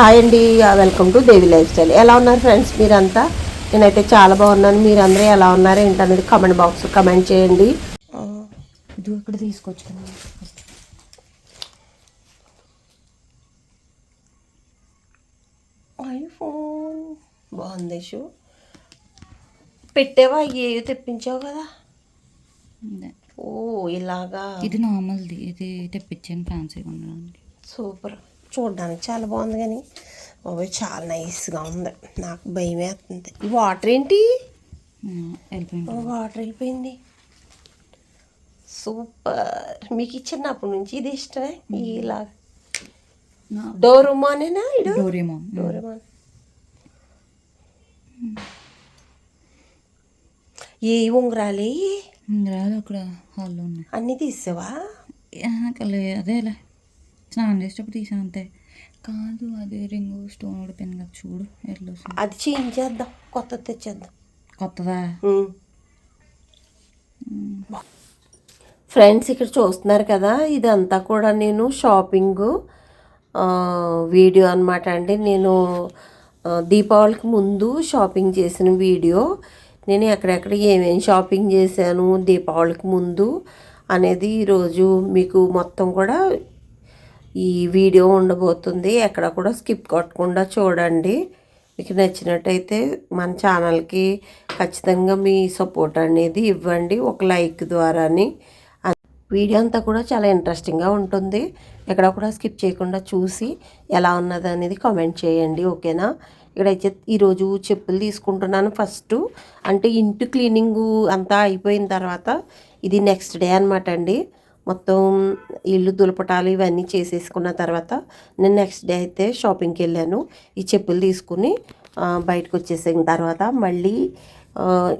Hi అండి welcome to Devi lifestyle. ఎలా ఉన్నారు ఫ్రెండ్స్ మీరంతా? నేనైతే చాలా బాగున్నాను. మీరందరూ ఎలా ఉన్నారు ఏంటనేది కమెంట్ బాక్స్ కమెంట్ చేయండి. ఇది ఇక్కడ తీసుకొచ్చు ఐఫోన్. బాగుంది షూ. పెట్టేవా? ఏవి తెప్పించావు కదా? ఓ ఇలాగా? ఇది నార్మల్ది. ఇది తెప్పించాను ఫ్యాన్సీగా ఉండడానికి. సూపర్. చూడడానికి చాలా బాగుంది కానీ ఓ చాలా నైస్గా ఉంది. నాకు భయం వేస్తుంది. ఈ వాటర్ ఏంటి? వాటర్ వెళ్ళిపోయింది. సూపర్. మీకు ఇచ్చినప్పటి నుంచి ఇది ఇష్టమే? ఇలా డోరుమానేనా డోరేమాన్. డోరేమాన్. ఏ ఉంగరాలి? రాదు అక్కడ హాల్లో ఉన్నాయి. అన్నీ తీసావా? అదేలే. స్నానం చేసేటప్పుడు తీసాను అంతే. కాదు అదే రింగు స్టోన్ ఓడిపోయింది కదా చూడు ఎట్లా వస్తుంది అది చేయించేద్దాం కొత్తది తెచ్చేద్దాం. కొత్తదా? ఫ్రెండ్స్ ఇక్కడ చూస్తున్నారు కదా ఇదంతా కూడా నేను షాపింగ్ వీడియో అనమాట అండి. నేను దీపావళికి ముందు షాపింగ్ చేసిన వీడియో. నేను ఎక్కడెక్కడ ఏమేమి షాపింగ్ చేశాను దీపావళికి ముందు అనేది ఈరోజు మీకు మొత్తం కూడా ఈ వీడియో ఉండబోతుంది. ఎక్కడ కూడా స్కిప్ కొట్టకుండా చూడండి. మీకు నచ్చినట్టయితే మన ఛానల్కి ఖచ్చితంగా మీ సపోర్ట్ అనేది ఇవ్వండి. ఒక లైక్ ద్వారాని. వీడియో అంతా కూడా చాలా ఇంట్రెస్టింగ్గా ఉంటుంది. ఎక్కడ కూడా స్కిప్ చేయకుండా చూసి ఎలా ఉన్నది అనేది కామెంట్ చేయండి. ఓకేనా? ఇక్కడైతే ఈరోజు చెప్పులు తీసుకుంటున్నాను ఫస్ట్. అంటే ఇంటి క్లీనింగ్ అంతా అయిపోయిన తర్వాత ఇది నెక్స్ట్ డే అనమాట అండి. మొత్తం ఇల్లు దులపటాలు ఇవన్నీ చేసేసుకున్న తర్వాత నేను నెక్స్ట్ డే అయితే షాపింగ్కి వెళ్ళాను. ఈ చెప్పులు తీసుకుని బయటకు వచ్చేసిన తర్వాత మళ్ళీ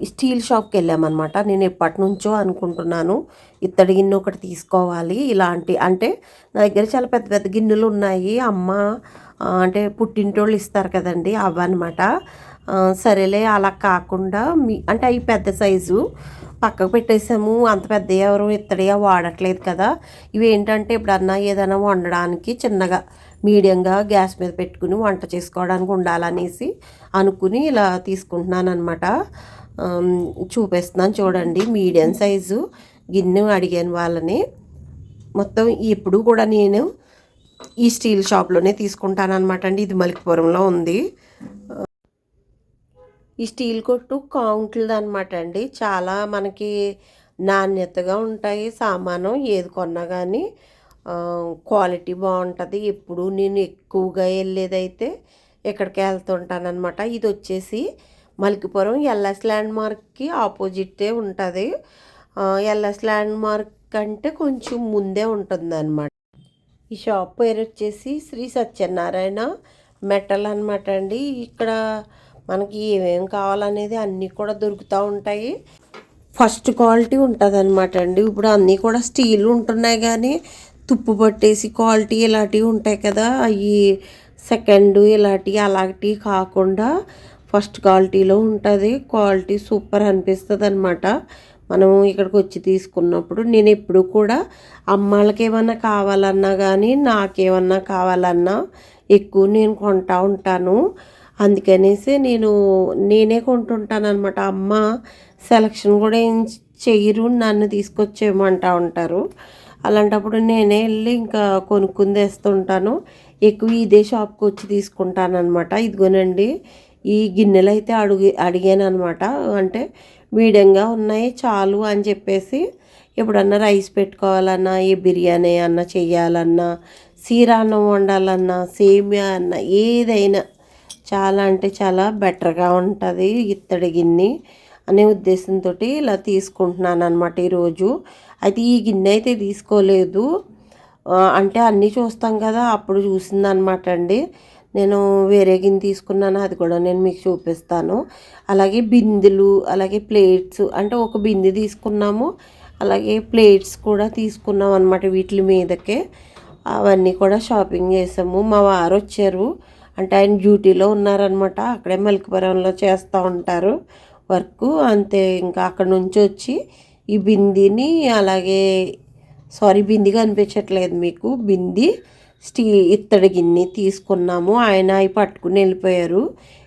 స్టీల్ షాప్కి వెళ్ళామన్నమాట నేను ఎప్పటి నుంచో అనుకుంటున్నాను ఇత్తడి గిన్నె ఒకటి తీసుకోవాలి ఇలాంటి. అంటే నా దగ్గర చాలా పెద్ద పెద్ద గిన్నెలు ఉన్నాయి. అమ్మ అంటే పుట్టింటోళ్ళు ఇస్తారు కదండి అవన్నమాట సరేలే అలా కాకుండా మీ అంటే అవి పెద్ద సైజు పక్కకు పెట్టేసాము. అంత పెద్ద ఎవరు ఇత్తడిగా వాడట్లేదు కదా. ఇవి ఏంటంటే ఎప్పుడన్నా ఏదైనా వండడానికి చిన్నగా మీడియంగా గ్యాస్ మీద పెట్టుకుని వంట చేసుకోవడానికి ఉండాలనేసి అనుకుని ఇలా తీసుకుంటున్నాను అనమాట చూపిస్తున్నాను చూడండి మీడియం సైజు గిన్నె అడిగాను వాళ్ళని. మొత్తం ఎప్పుడు కూడా నేను ఈ స్టీల్ షాప్లోనే తీసుకుంటాను అనమాట అండి. ఇది మలికిపురంలో ఉంది. ఈ స్టీల్ కొట్టు కౌంట్లది అనమాట అండి. చాలా మనకి నాణ్యతగా ఉంటాయి సామాను. ఏది కొన్నా కానీ క్వాలిటీ బాగుంటుంది. ఎప్పుడు నేను ఎక్కువగా వెళ్ళేదైతే ఇక్కడికి వెళ్తుంటానమాట ఇది వచ్చేసి మలికిపురం ఎల్ఎస్ ల్యాండ్ మార్క్కి ఆపోజిటే ఉంటుంది ఎల్ఎస్ ల్యాండ్ మార్క్ అంటే కొంచెం ముందే ఉంటుంది అనమాట ఈ షాప్ పేరు వచ్చేసి శ్రీ సత్యనారాయణ మెటల్ అనమాట అండి. ఇక్కడ మనకి ఏమేమి కావాలనేది అన్నీ కూడా దొరుకుతూ ఉంటాయి. ఫస్ట్ క్వాలిటీ ఉంటుంది అనమాట అండి. ఇప్పుడు అన్నీ కూడా స్టీల్ ఉంటున్నాయి కానీ తుప్పు పట్టేసి క్వాలిటీ ఇలాంటివి ఉంటాయి కదా అవి సెకండ్ ఇలాంటివి అలాంటివి కాకుండా ఫస్ట్ క్వాలిటీలో ఉంటుంది. క్వాలిటీ సూపర్ అనిపిస్తుంది అనమాట మనము ఇక్కడికి వచ్చి తీసుకున్నప్పుడు నేను ఎప్పుడు కూడా అమ్మాళ్ళకి ఏమన్నా కావాలన్నా కానీ నాకేమన్నా కావాలన్నా ఎక్కువ నేను కొంటా ఉంటాను. అందుకనేసి నేను నేనే కొంటుంటానమాట అమ్మ సెలక్షన్ కూడా ఏం చెయ్యరు నన్ను తీసుకొచ్చేయమంటా ఉంటారు. అలాంటప్పుడు నేనే వెళ్ళి ఇంకా కొనుక్కుంది వేస్తుంటాను ఎక్కువ ఇదే షాప్కి వచ్చి తీసుకుంటానమాట ఇదిగోనండి ఈ గిన్నెలు అయితే అడుగు అడిగాను అనమాట అంటే మీడియంగా ఉన్నాయి చాలు అని చెప్పేసి ఎప్పుడన్నా రైస్ పెట్టుకోవాలన్నా ఏ బిర్యానీ అన్నా చెయ్యాలన్నా సీరాన్నం వండాలన్నా సేమియా అన్నా ఏదైనా చాలా అంటే చాలా బెటర్గా ఉంటుంది ఇత్తడి గిన్నె అనే ఉద్దేశంతో ఇలా తీసుకుంటున్నాను అనమాట ఈరోజు. అయితే ఈ గిన్నె అయితే తీసుకోలేదు. అంటే అన్నీ చూస్తాం కదా అప్పుడు చూసింది అనమాట అండి. నేను వేరే గిన్నె తీసుకున్నాను అది కూడా నేను మీకు చూపిస్తాను. అలాగే బిందెలు అలాగే ప్లేట్స్ అంటే ఒక బిందె తీసుకున్నాము అలాగే ప్లేట్స్ కూడా తీసుకున్నాం అనమాట వీటి మీదకే. అవన్నీ కూడా షాపింగ్ చేసాము. మా వారు వచ్చారు. అంటే ఆయన డ్యూటీలో ఉన్నారనమాట అక్కడే మలికిపురంలో చేస్తూ ఉంటారు వర్క్. అంతే ఇంకా అక్కడ నుంచి వచ్చి ఈ బిందిని అలాగే సారీ బింది కనిపించట్లేదు మీకు. బింది స్టీ ఇత్తడి గిన్నె తీసుకున్నాము. ఆయన అవి పట్టుకుని వెళ్ళిపోయారు.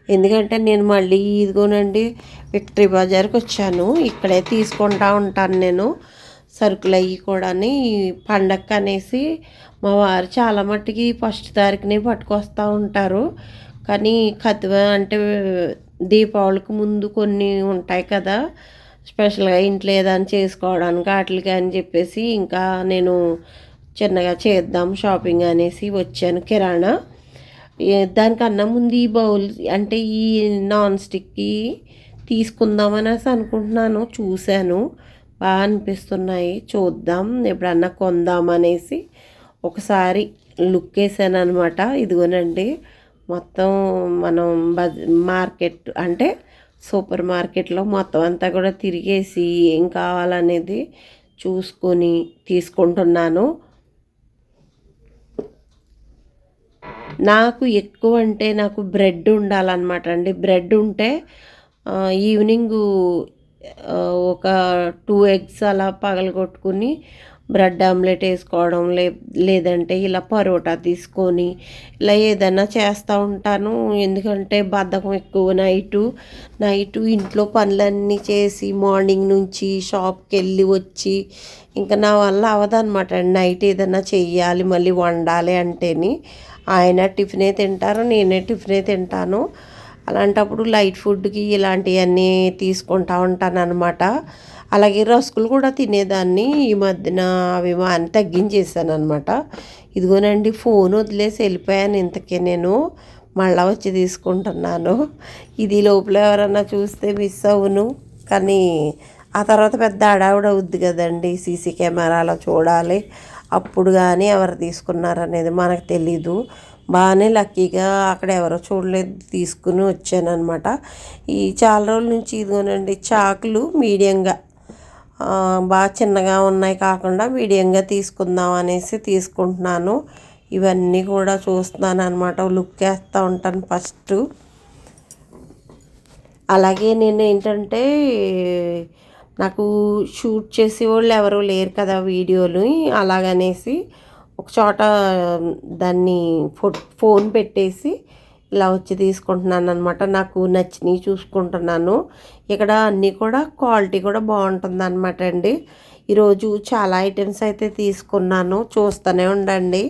ఎందుకంటే నేను మళ్ళీ ఇదిగోనండి విక్టరీ బజార్కి వచ్చాను. ఇక్కడే తీసుకుంటా ఉంటాను నేను. సరుకులు అవి కూడా పండగ అనేసి మా వారు చాలా మట్టుకి ఫస్ట్ తారీఖునే పట్టుకొస్తూ ఉంటారు. కానీ కతువ అంటే దీపావళికి ముందు కొన్ని ఉంటాయి కదా స్పెషల్గా ఇంట్లో ఏదైనా చేసుకోవడానికి వాటికి అని చెప్పేసి ఇంకా నేను చిన్నగా చేద్దాం షాపింగ్ అనేసి వచ్చాను కిరాణా. దానికన్నా ముందు ఈ బౌల్ అంటే ఈ నాన్ స్టిక్కి తీసుకుందాం అనేసి అనుకుంటున్నాను చూశాను. బాగా అనిపిస్తున్నాయి. చూద్దాం. ఎప్పుడన్నా కొందాం అనేసి ఒకసారి లుక్ వేసాను అనమాట ఇదిగోనండి మొత్తం మనం బజ్ మార్కెట్ అంటే సూపర్ మార్కెట్లో మొత్తం అంతా కూడా తిరిగేసి ఏం కావాలనేది చూసుకొని తీసుకుంటున్నాను. నాకు ఎక్కువ అంటే నాకు బ్రెడ్ ఉండాలన్నమాట అండి. బ్రెడ్ ఉంటే ఈవినింగ్ ఒక టూ ఎగ్స్ అలా పగలగొట్టుకుని బ్రెడ్ ఆమ్లెట్ వేసుకోవడం లే లేదంటే ఇలా పరోటా తీసుకొని ఇలా ఏదైనా చేస్తూ ఉంటాను. ఎందుకంటే బద్ధకం ఎక్కువ నైటు. నైటు ఇంట్లో పనులన్నీ చేసి మార్నింగ్ నుంచి షాప్కి వెళ్ళి వచ్చి ఇంకా నా వల్ల అవదనమాట నైట్ ఏదైనా చెయ్యాలి మళ్ళీ వండాలి అంటేని. ఆయన టిఫినే తింటారు నేనే టిఫినే తింటాను. అలాంటప్పుడు లైట్ ఫుడ్కి ఇలాంటివన్నీ తీసుకుంటా ఉంటాను అనమాట అలాగే రస్కులు కూడా తినేదాన్ని. ఈ మధ్యన అవి అని తగ్గించేసాను అనమాట ఇదిగోనండి ఫోన్ వదిలేసి వెళ్ళిపోయాను ఇంతకే నేను. మళ్ళా వచ్చి తీసుకుంటున్నాను. ఇది లోపల ఎవరన్నా చూస్తే మిస్ అవును. కానీ ఆ తర్వాత పెద్ద అడావిడ అవుద్ది కదండి. సీసీ కెమెరాలో చూడాలి. అప్పుడు కానీ ఎవరు తీసుకున్నారనేది మనకు తెలీదు. బాగానే లక్కీగా అక్కడ ఎవరో చూడలేదు తీసుకుని వచ్చానమాట ఈ చాలా రోజుల నుంచి ఇదిగోనండి చాకులు మీడియంగా బాగా చిన్నగా ఉన్నాయి కాకుండా మీడియంగా తీసుకుందాం అనేసి తీసుకుంటున్నాను. ఇవన్నీ కూడా చూస్తున్నాను అనమాట లుక్ వేస్తూ ఉంటాను ఫస్ట్. అలాగే నేను ఏంటంటే నాకు షూట్ చేసే వాళ్ళు ఎవరు లేరు కదా వీడియోలు అలాగనేసి ఒక చోట దాన్ని ఫో ఫోన్ పెట్టేసి ఇలా వచ్చి తీసుకుంటున్నాను అనమాట నాకు నచ్చినవి చూసుకుంటున్నాను. ఇక్కడ అన్నీ కూడా క్వాలిటీ కూడా బాగుంటుంది అనమాట అండి. ఈరోజు చాలా ఐటమ్స్ అయితే తీసుకున్నాను. చూస్తూనే ఉండండి.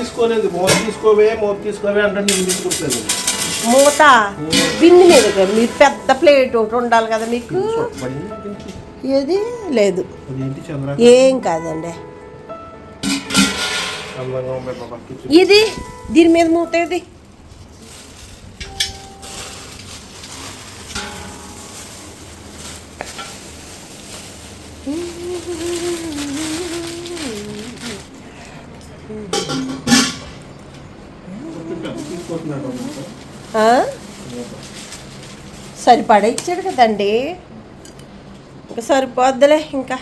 తీసుకోలేదు మూత తీసుకోవే మూత తీసుకోవే అంటే నేను తీసుకుంటలేదు మూత బింది మీద. మీరు పెద్ద ప్లేట్ ఒకటి ఉండాలి కదా మీకు. ఏది లేదు ఏం కాదండి. ఇది దీని మీద మూత ఇది సరిపడా ఇచ్చాడు కదండి. ఇంకా సరిపోద్దులే ఇంకా.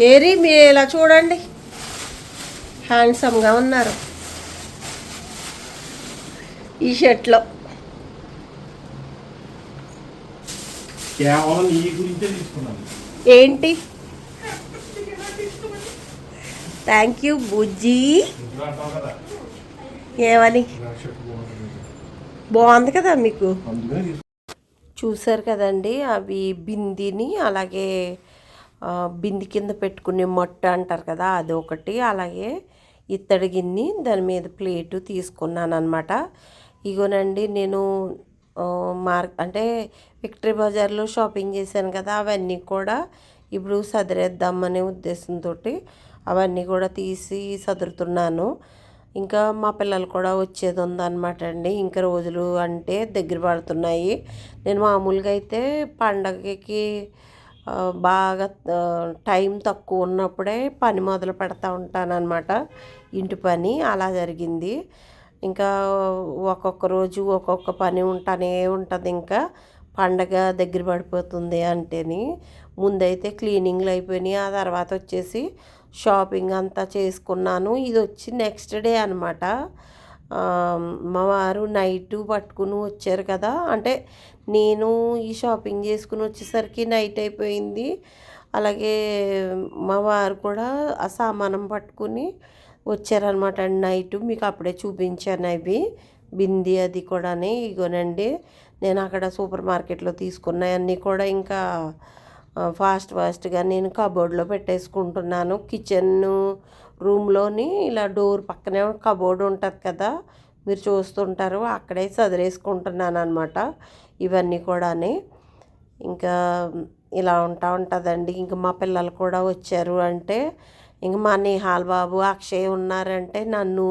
ఏరి మీరు ఇలా చూడండి. హ్యాండ్సమ్గా ఉన్నారు. ఈ షర్ట్లో. ఏంటి? థ్యాంక్ యూ బుజ్జి. ఏమని? బాగుంది కదా మీకు? చూసారు కదండి అవి బిందిని అలాగే బింది కింద పెట్టుకునే మొట్ట అంటారు కదా అది ఒకటి అలాగే ఇత్తడి గిన్నె దాని మీద ప్లేటు తీసుకున్నాను అనమాట ఇగోనండి నేను మార్ అంటే విక్టరీ బజార్లో షాపింగ్ చేశాను కదా అవన్నీ కూడా ఇప్పుడు సదిరేద్దామనే ఉద్దేశంతో అవన్నీ కూడా తీసి సదురుతున్నాను. ఇంకా మా పిల్లలు కూడా వచ్చేది ఉందన్నమాట అండి. ఇంకా రోజులు అంటే దగ్గర పడుతున్నాయి. నేను మామూలుగా అయితే పండగకి బాగా టైం తక్కువ ఉన్నప్పుడే పని మొదలు పెడతా ఉంటానన్నమాట. ఇంటి పని అలా జరిగింది. ఇంకా ఒక్కొక్క రోజు ఒక్కొక్క పని ఉంటానే ఉంటుంది ఇంకా. పండగ దగ్గర పడిపోతుంది అంటేని. ముందైతే క్లీనింగ్లు అయిపోయినాయి. ఆ తర్వాత వచ్చేసి షాపింగ్ అంతా చేసుకున్నాను. ఇది వచ్చి నెక్స్ట్ డే అనమాట మా వారు నైట్ పట్టుకుని వచ్చారు కదా. అంటే నేను ఈ షాపింగ్ చేసుకుని వచ్చేసరికి నైట్ అయిపోయింది. అలాగే మా వారు కూడా ఆ సామానం పట్టుకుని వచ్చారనమాట అండి నైట్ మీకు అప్పుడే చూపించాను అవి. బింది అది కూడాని. ఇగోనండి. నేను అక్కడ సూపర్ మార్కెట్లో తీసుకున్నాయన్నీ కూడా ఇంకా ఫాస్ట్ ఫాస్ట్గా నేను కబోర్డ్లో పెట్టేసుకుంటున్నాను. కిచెన్ రూమ్లోని ఇలా డోర్ పక్కనే కబోర్డ్ ఉంటుంది కదా మీరు చూస్తుంటారు అక్కడే చదిరేసుకుంటున్నాను అనమాట ఇవన్నీ కూడాని. ఇంకా ఇలా ఉంటా ఉంటుందండి. ఇంకా మా పిల్లలు కూడా వచ్చారు అంటే ఇంక మా నిహాల్ బాబు అక్షయ్ ఉన్నారంటే నన్ను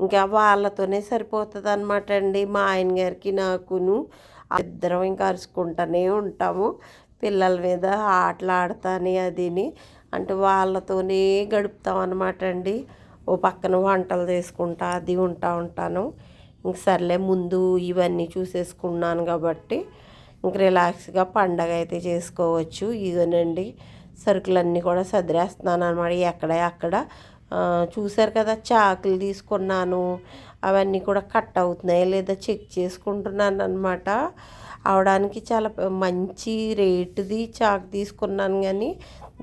ఇంకా వాళ్ళతోనే సరిపోతుంది అనమాట అండి. మా ఆయన గారికి నాకును ఇద్దరం ఇంకా అరుచుకుంటూనే ఉంటాము. పిల్లల మీద ఆటలు ఆడతాని అదిని అంటే వాళ్ళతోనే గడుపుతాం అనమాట అండి. ఓ పక్కన వంటలు చేసుకుంటా అది ఉంటా ఉంటాను. ఇంక సర్లే ముందు ఇవన్నీ చూసేసుకున్నాను కాబట్టి ఇంక రిలాక్స్గా పండగ అయితే చేసుకోవచ్చు. ఇదేనండి సరుకులన్నీ కూడా సదిరేస్తున్నాను అనమాట ఎక్కడ అక్కడ చూశారు కదా చాకులు తీసుకున్నాను. అవన్నీ కూడా కట్ అవుతున్నాయా లేదా చెక్ చేసుకుంటున్నాను అనమాట అవడానికి చాలా మంచి రేటుది చాక్ తీసుకున్నాను కానీ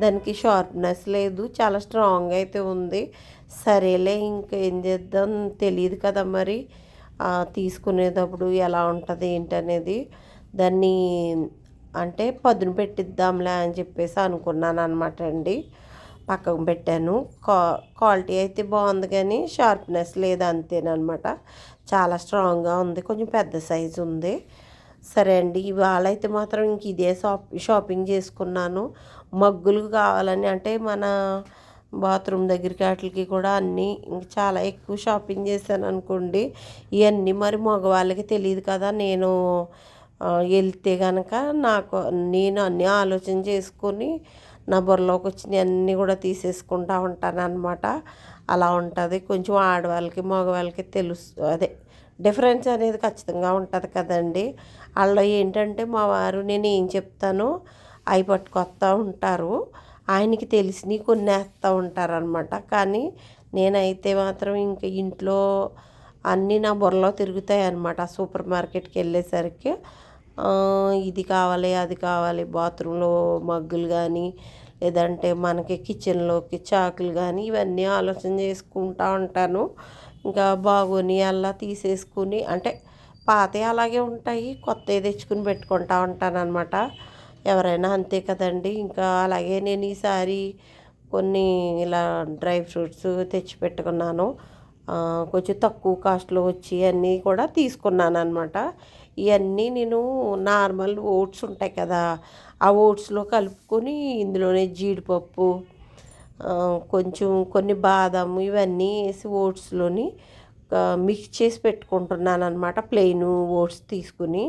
దానికి షార్ప్నెస్ లేదు చాలా స్ట్రాంగ్ అయితే ఉంది. సరేలే ఇంకేం చేద్దాం తెలియదు కదా మరి. తీసుకునేటప్పుడు ఎలా ఉంటుంది ఏంటనేది. దాన్ని అంటే పదును పెట్టిద్దాంలే అని చెప్పేసి అనుకున్నాను అనమాట అండి. పక్కకు పెట్టాను. క్వా క్వాలిటీ అయితే బాగుంది కానీ షార్ప్నెస్ లేదు అంతేనమాట చాలా స్ట్రాంగ్గా ఉంది. కొంచెం పెద్ద సైజు ఉంది. సరే అండి ఇవాళ అయితే మాత్రం ఇంక ఇదే షాప్ షాపింగ్ చేసుకున్నాను. మగ్గులు కావాలని అంటే మన బాత్రూమ్ దగ్గరికి వాటికి కూడా అన్నీ ఇంక చాలా ఎక్కువ షాపింగ్ చేశాను అనుకోండి. ఇవన్నీ మరి మగవాళ్ళకి తెలియదు కదా నేను వెళ్తే కనుక నాకు నేను అన్నీ ఆలోచన చేసుకొని నా బుర్రలోకి వచ్చినవి అన్నీ కూడా తీసేసుకుంటా ఉంటాను అనమాట అలా ఉంటుంది. కొంచెం ఆడవాళ్ళకి మగవాళ్ళకి తెలుసు అదే డిఫరెన్స్ అనేది ఖచ్చితంగా ఉంటుంది కదండి. వాళ్ళు ఏంటంటే మా వారు నేను ఏం చెప్తానో అవి పట్టుకొస్తూ ఉంటారు. ఆయనకి తెలిసినవి కొన్ని వేస్తూ ఉంటారు అనమాట కానీ నేనైతే మాత్రం ఇంకా ఇంట్లో అన్నీ నా బుర్రలో తిరుగుతాయి అనమాట సూపర్ మార్కెట్కి వెళ్ళేసరికి ఇది కావాలి అది కావాలి బాత్రూంలో మగ్గులు కానీ లేదంటే మనకి కిచెన్లోకి చాకులు కానీ ఇవన్నీ ఆలోచన చేసుకుంటూ ఉంటాను. ఇంకా బాగోని అలా తీసేసుకుని అంటే పాతవి అలాగే ఉంటాయి. కొత్తవి తెచ్చుకుని పెట్టుకుంటా ఉంటానన్నమాట. ఎవరైనా అంతే కదండి. ఇంకా అలాగే నేను ఈసారి కొన్ని ఇలా డ్రై ఫ్రూట్స్ తెచ్చి పెట్టుకున్నాను. కొంచెం తక్కువ కాస్ట్లో వచ్చి అన్నీ కూడా తీసుకున్నాను అనమాట ఇవన్నీ నేను నార్మల్ ఓట్స్ ఉంటాయి కదా ఆ ఓట్స్లో కలుపుకొని ఇందులోనే జీడిపప్పు కొంచెం కొన్ని బాదం ఇవన్నీ వేసి ఓట్స్లోని మిక్స్ చేసి పెట్టుకుంటున్నాను అనమాట ప్లెయిన్ ఓట్స్ తీసుకుని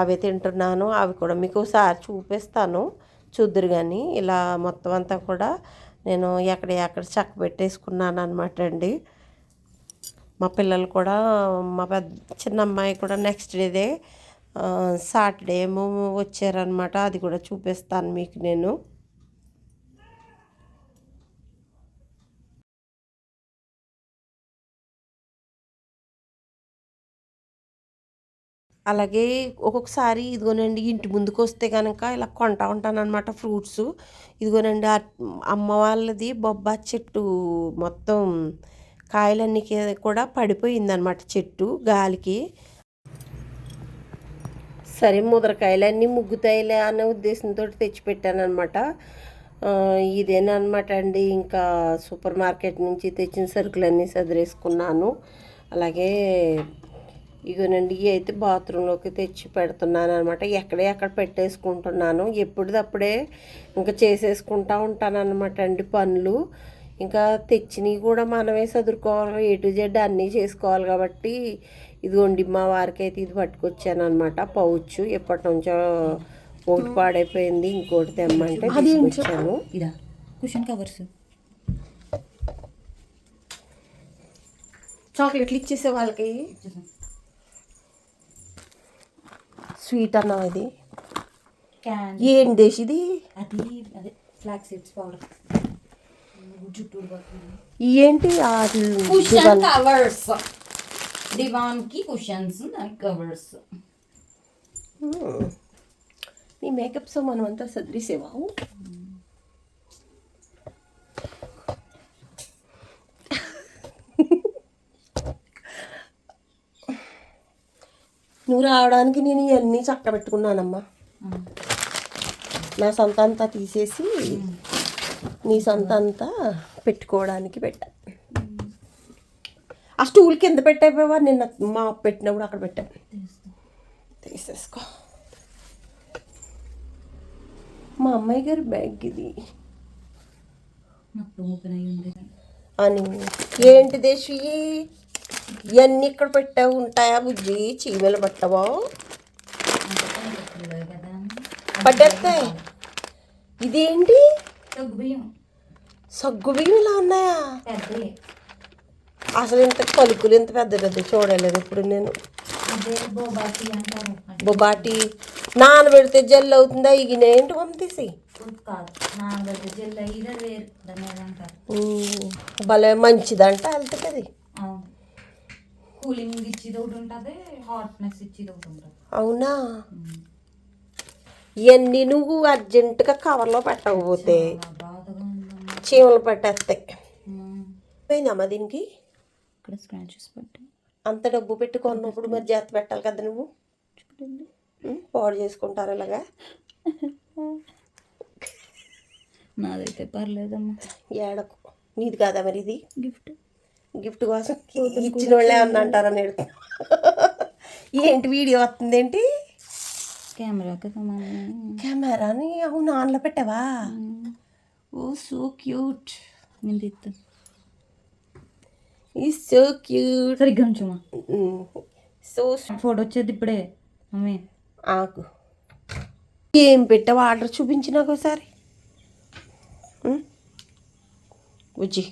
అవి తింటున్నాను. అవి కూడా మీకు ఒకసారి చూపిస్తాను. చూద్దరు కానీ ఇలా మొత్తం అంతా కూడా నేను ఎక్కడ ఎక్కడ చక్క పెట్టేసుకున్నాను అనమాట అండి. మా పిల్లలు కూడా మా పెద్ద చిన్న అమ్మాయి కూడా నెక్స్ట్ డేదే సాటర్డే ఏమో వచ్చారనమాట అది కూడా చూపిస్తాను మీకు నేను. అలాగే ఒక్కొక్కసారి ఇదిగోనండి ఇంటి ముందుకు వస్తే కనుక ఇలా కొంటా ఉంటాననమాట ఫ్రూట్స్. ఇదిగోనండి అమ్మ వాళ్ళది బొబ్బా చెట్టు మొత్తం కాయలన్నీ కూడా పడిపోయిందనమాట చెట్టు గాలికి. సరే ముదరకాయలన్నీ ముగ్గుతాయిలే అనే ఉద్దేశంతో తెచ్చిపెట్టాను అనమాట ఇదేనమాట అండి ఇంకా సూపర్ మార్కెట్ నుంచి తెచ్చిన సరుకులన్నీ సదిరేసుకున్నాను. అలాగే ఇగోనండి ఇవి అయితే బాత్రూంలోకి తెచ్చి పెడుతున్నాను అనమాట ఎక్కడే అక్కడ పెట్టేసుకుంటున్నాను. ఎప్పుడుదప్పుడే ఇంకా చేసేసుకుంటా ఉంటాను అనమాట అండి పనులు. ఇంకా తెచ్చినవి కూడా మనమే చదువుకోవాలి ఏ టు జెడ్ అన్నీ చేసుకోవాలి కాబట్టి ఇదిగోండి మా వారికి అయితే ఇది పట్టుకొచ్చాను అనమాట పౌచ్ ఎప్పటి నుంచో ఒకటి పాడైపోయింది ఇంకోటి తెమ్మంటే తీసుకొచ్చాను. ఇదా కుషన్ కవర్స్ చాక్లెట్లు ఇచ్చేసే వాళ్ళకి. స్వీట్ అన్న ఇది. ఏం దేశ్ ఇది? అది అదే ఫ్లాక్ సీడ్స్ పౌడర్ జుట్టు ఏంటి కుషన్ కవర్స్ దివాన్? కి కుషన్స్ దాని కవర్స్ నీ మేకప్ సామాన్ అంతా సదిరిసేవా నువ్వు రావడానికి నేను ఇవన్నీ చక్క పెట్టుకున్నానమ్మా. నా సొంత అంతా తీసేసి నీ సొంత అంతా పెట్టుకోవడానికి పెట్టా. ఆ స్టూల్ కింద పెట్టైపోయావా నిన్న మా పెట్టినప్పుడు అక్కడ పెట్టా. తీసేసుకో. మా అమ్మాయి గారి బ్యాగ్ ఇది. అని ఏంటి దేశీ ఇవన్నీ ఇక్కడ పెట్టావు? ఉంటాయా బుజ్జి? చీమలు పట్టవా? కదా పడ్డేస్తాయి ఇదేంటి? సగ్గు బియ్యం ఇలా ఉన్నాయా? అసలు ఇంత పలుకులు ఇంత పెద్ద పెద్ద చూడలేదు ఇప్పుడు నేను. బోబాటి. నానబెడితే జల్లు అవుతుందా? ఇగిన ఏంటి పంపిసి కాదు భలే మంచిదంట వెళ్తుంది అది అవును కూలింగ్ ఇచ్చేది ఒకటి ఉంటుంది హాట్నెస్ ఇచ్చేది ఒకటి ఉంటుంది. అవునా? ఇవన్నీ నువ్వు అర్జెంటుగా కవర్లో పెట్టకపోతే చీమలు పట్టేస్తాయి. పోయిందమ్మా దీనికి? ఇక్కడ స్క్రాచెస్ పట్టి అంత డబ్బు పెట్టి కొన్నప్పుడు మరి జాగ్రత్త పెట్టాలి కదా నువ్వు? పాడు చేసుకుంటారు ఇలాగా? నాదైతే పర్లేదమ్మా. ఏడకు. నీది కాదా మరి ఇది? గిఫ్ట్ గిఫ్ట్ కోసం ఇచ్చిన వాళ్ళే అన్న అంటారని ఎడుతా ఏంటి వీడియో వస్తుంది ఏంటి కెమెరా కదా మమ్మీ కెమెరాని అవును ఆన్లో పెట్టావా? Oh so cute. నేను తీస్తాను ఈ సో క్యూట్ సరిగ్గా ఉంచుమా? సో ఫోటో వచ్చేది ఇప్పుడే మమ్మీ. ఆకు ఏం పెట్టావు? ఆర్డర్ చూపించి నాకు ఒకసారి. ఉం? బుజ్జి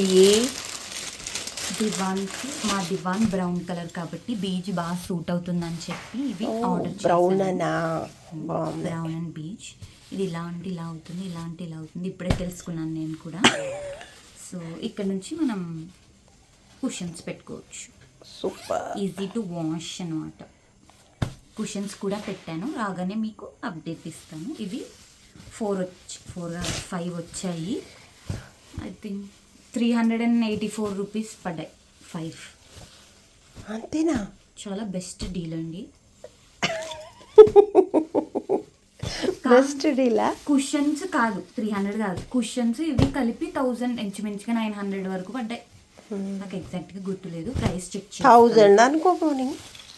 ఇవి దివాన్కి మా దివాన్ బ్రౌన్ కలర్ కాబట్టి బీచ్ బాగా సూట్ అవుతుందని చెప్పి ఇవి order brown brown and beige ఇది ఇలా అంటే ఇలా అవుతుంది ఇలా అంటే ఇలా అవుతుంది. ఇప్పుడే తెలుసుకున్నాను నేను కూడా. సో ఇక్కడ నుంచి మనం కుషన్స్ పెట్టుకోవచ్చు. సూపర్. ఈజీ టు వాష్ అనమాట కుషన్స్ కూడా పెట్టాను రాగానే మీకు అప్డేట్ ఇస్తాను. ఇవి ఫోర్ వచ్చి ఫోర్ ఫైవ్ వచ్చాయి. I think three hundred and eighty four rupees పడ్డాయి ఫైవ్ అంతేనా? చాలా బెస్ట్ డీల్ అండి. బెస్ట్ డీలా కుషన్స్ కాదు త్రీ హండ్రెడ్ కాదు. కుషన్స్ ఇవి కలిపి థౌజండ్ ఇంచుమించుగా నైన్ హండ్రెడ్ వరకు పడ్డాయి నాకు ఎగ్జాక్ట్గా గుర్తులేదు ప్రైస్ చెక్ థౌజండ్ అనుకో పోనీ.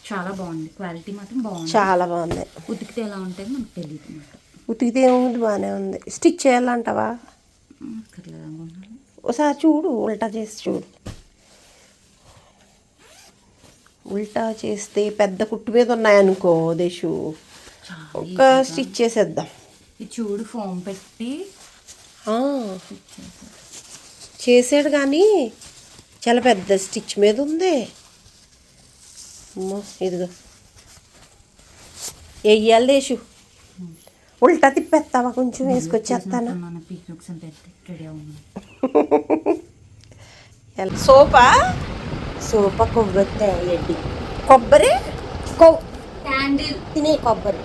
చాలా బాగుంది క్వాలిటీ మాత్రం బాగుంది. చాలా బాగుంది. ఉతికితే ఎలా ఉంటుందో మనకు తెలియదు ఉతికితే ఏముంది బాగానే ఉంది. స్టిచ్ చేయాలంటావా? అక్కర్లేదు అనుకుంటున్నాను. ఒకసారి చూడు ఉల్టా చేసి చూడు. ఉల్టా చేస్తే పెద్ద కుట్టు మీద ఉన్నాయనుకో దేశు. ఒక స్టిచ్ చేసేద్దాం. చూడు ఫోమ్ పెట్టి. చేసాడు కానీ చాలా పెద్ద స్టిచ్ మీద ఉంది. ఇదిగో. వెయ్యాలి దేశు. ఉల్టా తిప్పేస్తావా? కొంచెం వేసుకొచ్చేస్తాను? సోపా? సోప కొబ్బరి? కొబ్బరి తినే కొబ్బరి.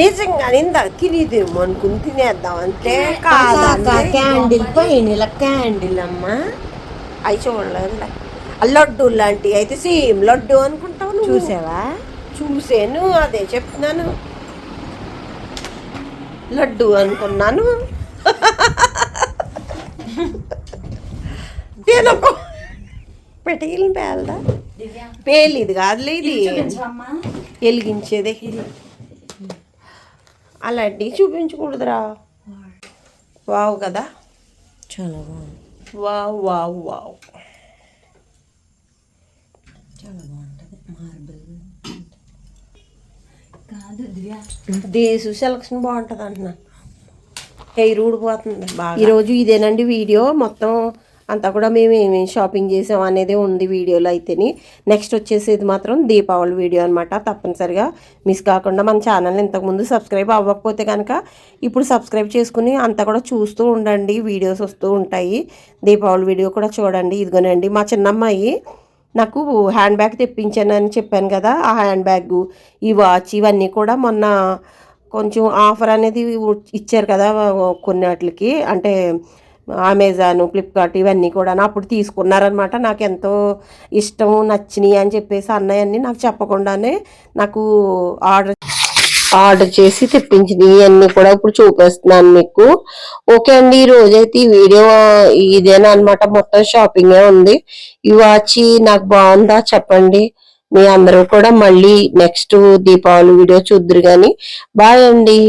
నిజంగా ఇందా తినేదేమో అనుకుని తినేద్దాం అంటే కాదా క్యాండిల్ పైన క్యాండిల్ అమ్మా. అవి చూడలేదు లడ్డు లాంటివి అయితే సేమ్ లడ్డు అనుకుంటావు నువ్వు. చూసావా? చూసాను అదే చెప్తున్నాను. లడ్డు అనుకున్నాను. తినకు పెటగిలిన పేలదా? పేలు ఇది కాదులే ఇది. వెలిగించేది అలాంటివి చూపించకూడదురా. వావ్ కదా. చాలా బాగుంది. Wow wow wow. చాలా బాగుంటుంది దేశు సెలక్షన్ బాగుంటుంది అంటున్నా. హెయిర్ ఊడిపోతుంది బాగా. ఈరోజు ఇదేనండి వీడియో. మొత్తం అంతా కూడా మేము ఏమేమి షాపింగ్ చేసాం అనేది ఉంది వీడియోలో అయితేని. నెక్స్ట్ వచ్చేసేది మాత్రం దీపావళి వీడియో అనమాట తప్పనిసరిగా మిస్ కాకుండా మన ఛానల్ ఇంతకుముందు సబ్స్క్రైబ్ అవ్వకపోతే కనుక ఇప్పుడు సబ్స్క్రైబ్ చేసుకుని అంతా కూడా చూస్తూ ఉండండి. వీడియోస్ వస్తూ ఉంటాయి. దీపావళి వీడియో కూడా చూడండి. ఇదిగోనండి మా చిన్నమ్మాయి నాకు హ్యాండ్ బ్యాగ్ తెప్పించానని చెప్పాను కదా ఆ హ్యాండ్ బ్యాగ్ ఈ వాచ్ ఇవన్నీ కూడా మొన్న కొంచెం ఆఫర్ అనేది ఇచ్చారు కదా కొన్ని వాటికి అంటే అమెజాన్ ఫ్లిప్కార్ట్ ఇవన్నీ కూడా అప్పుడు తీసుకున్నారనమాట. నాకు ఎంతో ఇష్టం నచ్చినాయి అని చెప్పేసి అన్నయ్యన్ని నాకు చెప్పకుండానే నాకు ఆర్డర్ ఆర్డర్ చేసి తెప్పించినవి అన్ని కూడా ఇప్పుడు చూపిస్తున్నాను మీకు. ఓకే అండి ఈ రోజైతే ఈ వీడియో ఇదేనా అనమాట మొత్తం షాపింగ్ ఉంది. ఈ వాచ్ నాకు బాగుందా చెప్పండి. మీ అందరూ కూడా మళ్ళీ నెక్స్ట్ దీపావళి వీడియో చూద్దరు కానీ బాయ్ అండి.